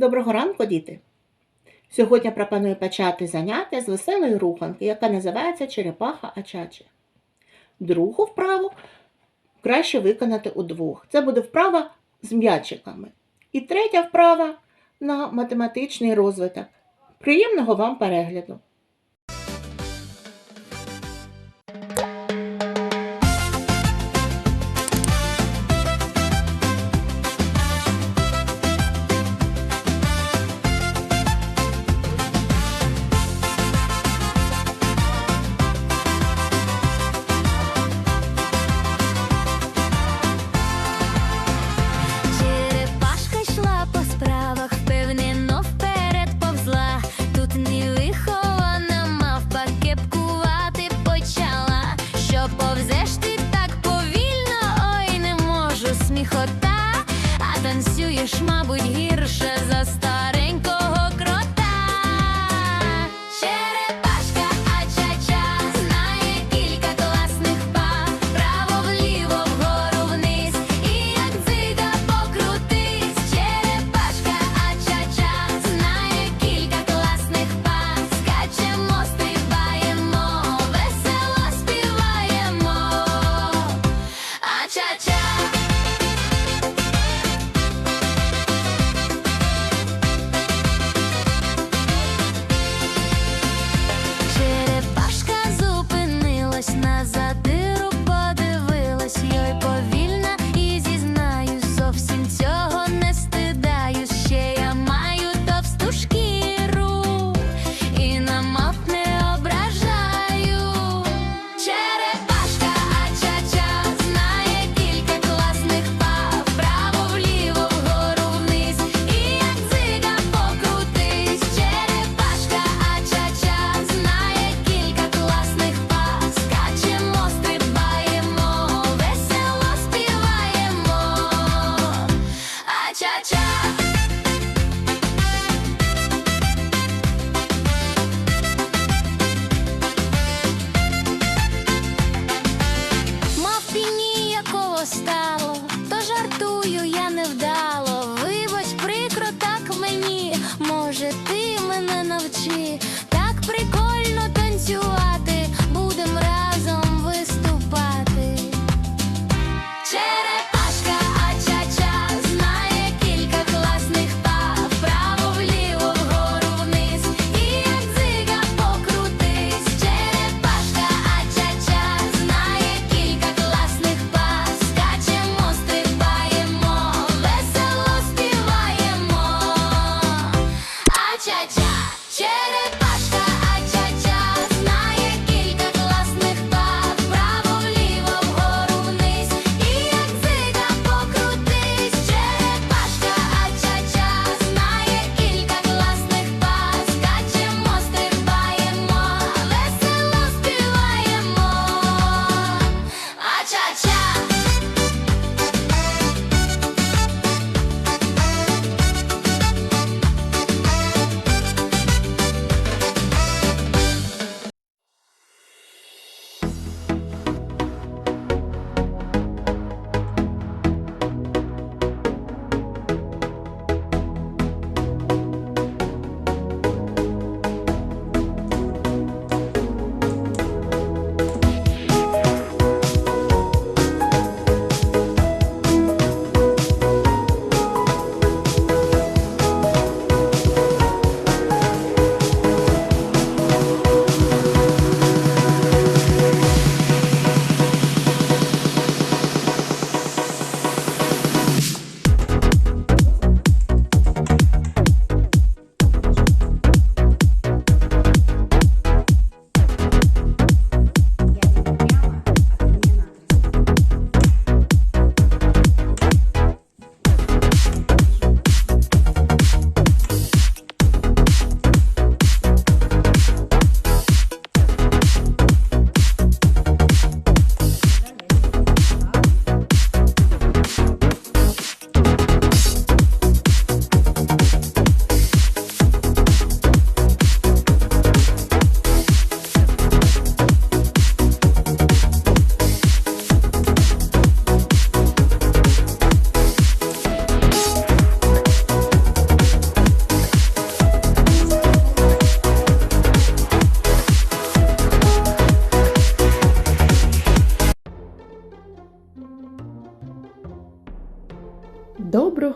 Доброго ранку, діти! Сьогодні пропоную почати заняття з веселої руханки, яка називається черепаха ачачі. Другу вправу краще виконати у двох. Це буде вправа з м'ячиками. І третя вправа на математичний розвиток. Приємного вам перегляду! cha cha.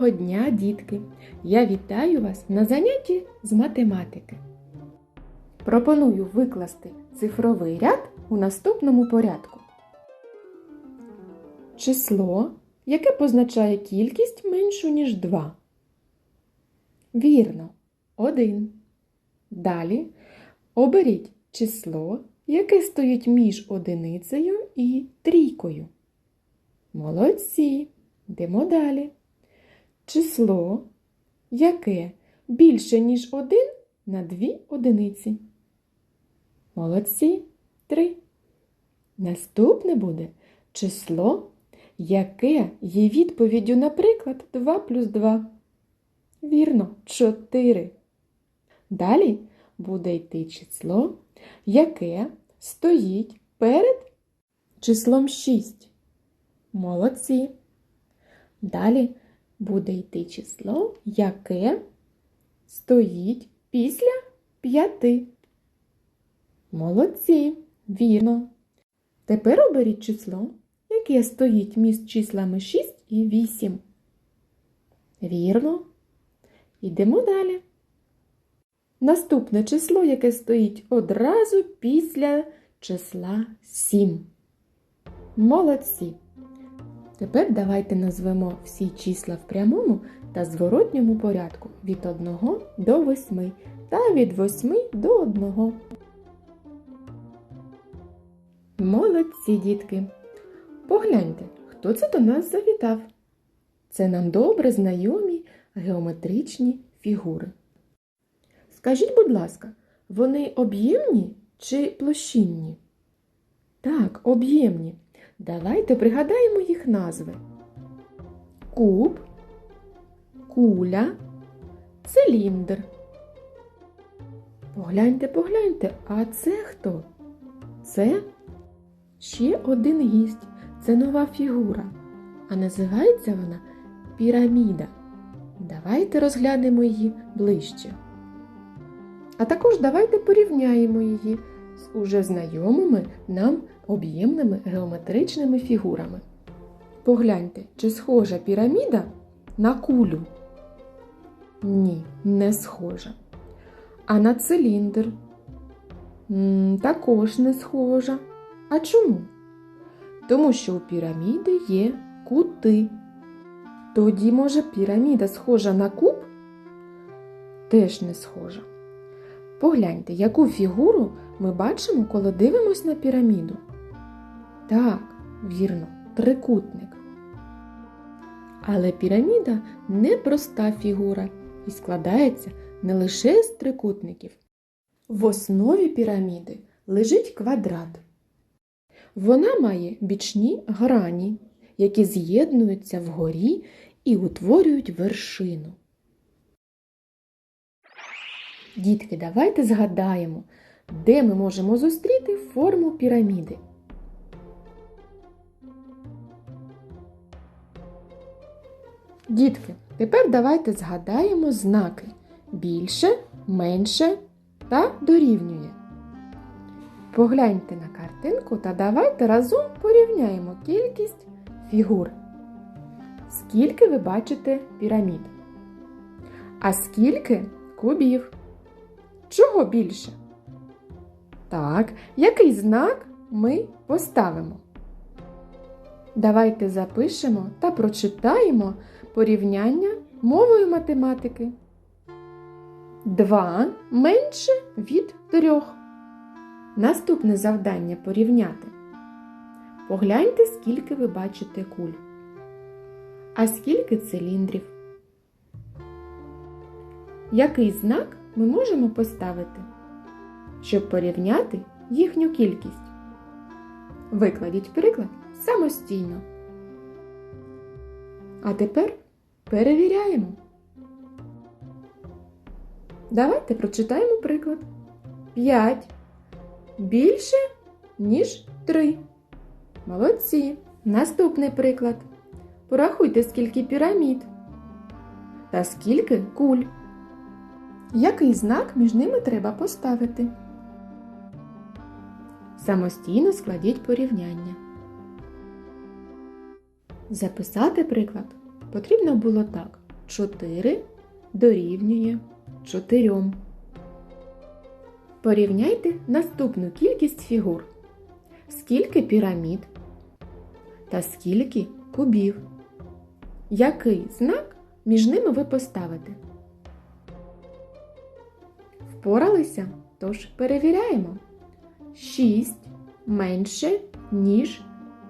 Доброго дня, дітки! Я вітаю вас на занятті з математики. Пропоную викласти цифровий ряд у наступному порядку. Число, яке позначає кількість меншу, ніж 2. Вірно, 1. Далі оберіть число, яке стоїть між одиницею і трійкою. Молодці! Йдемо далі. Число, яке більше, ніж 1 на 2 одиниці. Молодці. 3. Наступне буде число, яке є відповіддю, наприклад, 2 плюс 2. Вірно, 4. Далі буде йти число, яке стоїть перед числом 6. Молодці. Далі буде йти число, яке стоїть після 5. Молодці, вірно. Тепер оберіть число, яке стоїть між числами 6 і 8. Вірно. Йдемо далі. Наступне число, яке стоїть одразу після числа 7. Молодці. Тепер давайте назвемо всі числа в прямому та зворотньому порядку від 1 до 8 та від 8 до 1. Молодці, дітки! Погляньте, хто це до нас завітав. Це нам добре знайомі геометричні фігури. Скажіть, будь ласка, вони об'ємні чи площинні? Так, об'ємні. Давайте пригадаємо їх назви: куб, куля, циліндр. Погляньте, погляньте, а це хто? Це ще один гість. Це нова фігура. А називається вона піраміда. Давайте розглянемо її ближче. А також давайте порівняємо її з уже знайомими нам об'ємними геометричними фігурами. Погляньте, чи схожа піраміда на кулю? Ні, не схожа. А на циліндр? М, також не схожа. А чому? Тому що у піраміди є кути. Тоді, може, піраміда схожа на куб? Теж не схожа. Погляньте, яку фігуру ми бачимо, коли дивимось на піраміду. Так, вірно, трикутник. Але піраміда не проста фігура і складається не лише з трикутників. В основі піраміди лежить квадрат. Вона має бічні грані, які з'єднуються вгорі і утворюють вершину. Дітки, давайте згадаємо, де ми можемо зустріти форму піраміди. Дітки, тепер давайте згадаємо знаки більше, менше та дорівнює. Погляньте на картинку та давайте разом порівняємо кількість фігур. Скільки ви бачите пірамід? А скільки кубів? Чого більше? Так, який знак ми поставимо? Давайте запишемо та прочитаємо порівняння мовою математики. 2 менше від 3. Наступне завдання порівняти. Погляньте, скільки ви бачите куль. А скільки циліндрів. Який знак ми можемо поставити, щоб порівняти їхню кількість? Викладіть приклад самостійно. А тепер перевіряємо. Давайте прочитаємо приклад. 5 більше, ніж 3. Молодці. Наступний приклад. Порахуйте, скільки пірамід та скільки куль. Який знак між ними треба поставити? Самостійно складіть порівняння. Записати приклад потрібно було так. 4 дорівнює 4. Порівняйте наступну кількість фігур. Скільки пірамід та скільки кубів. Який знак між ними ви поставите? Впоралися? Тож перевіряємо. 6 менше, ніж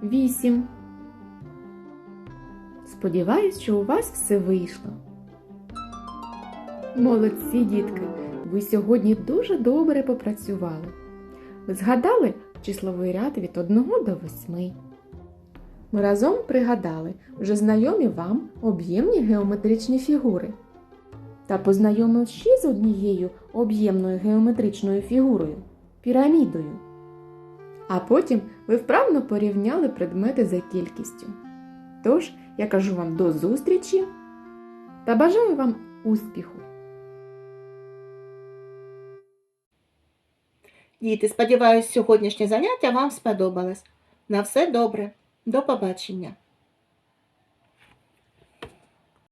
8. Сподіваюсь, що у вас все вийшло. Молодці, дітки! Ви сьогодні дуже добре попрацювали. Ви згадали числовий ряд від 1 до 8. Ми разом пригадали вже знайомі вам об'ємні геометричні фігури. Та познайомили ще з однією об'ємною геометричною фігурою пірамідою. А потім ви вправно порівняли предмети за кількістю. Тож, я кажу вам до зустрічі та бажаю вам успіху! Діти, сподіваюсь, сьогоднішнє заняття вам сподобалось. На все добре. До побачення.